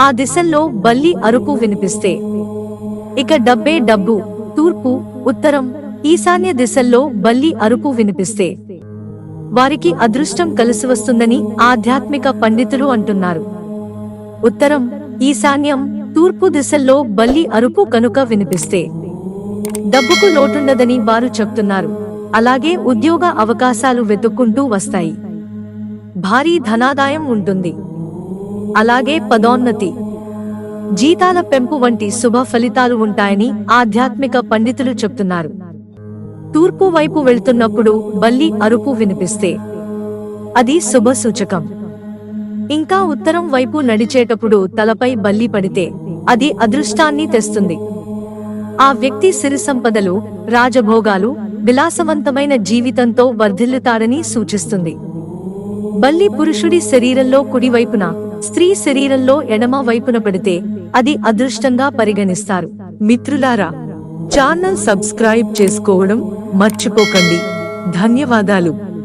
ఆ దిశల్లో బల్లి అరుపు వినిపిస్తే. ఇక డబ్బే డబ్బు తూర్పు ఉత్తరం ఈశాన్య దిశల్లో బల్లి అరుపు వినిపిస్తే. వారికి అదృష్టం కలిసి వస్తుందని ఆధ్యాత్మిక పండితులు అంటున్నారు. ఉత్తరం ఈశాన్యం తూర్పు దిశల్లో బల్లి అరుపు కనుక వినిపిస్తే. డబ్బుకు లోటుండదని వారు చెప్తున్నారు. అలాగే ఉద్యోగ అవకాశాలు వెతుక్కుంటూ వస్తాయి. భారీ ధనాదాయం ఉంటుంది. అలాగే పదోన్నతి. జీతాల పెంపు వంటి శుభ ఫలితాలు ఉంటాయని ఆధ్యాత్మిక పండితులు చెప్తున్నారు. తూర్పు వైపు వెళ్తున్నప్పుడు బల్లి అరుపు వినిపిస్తే అది శుభ సూచకం. ఇంకా ఉత్తరం వైపు నడిచేటప్పుడు తలపై బల్లి పడితే అది అదృష్టాన్ని తెస్తుంది. ఆ వ్యక్తి సిరి సంపదలు రాజభోగాలు విలాసవంతమైన జీవితంతో వర్ధిల్లుతాడని సూచిస్తుంది. బల్లి పురుషుడి శరీరంలో కుడివైపున స్త్రీ శరీరంలో ఎడమ వైపున పెడితే అది అదృష్టంగా పరిగణిస్తారు. మిత్రులారా ఛానల్ సబ్స్క్రైబ్ చేసుకోవడం మర్చిపోకండి. ధన్యవాదాలు.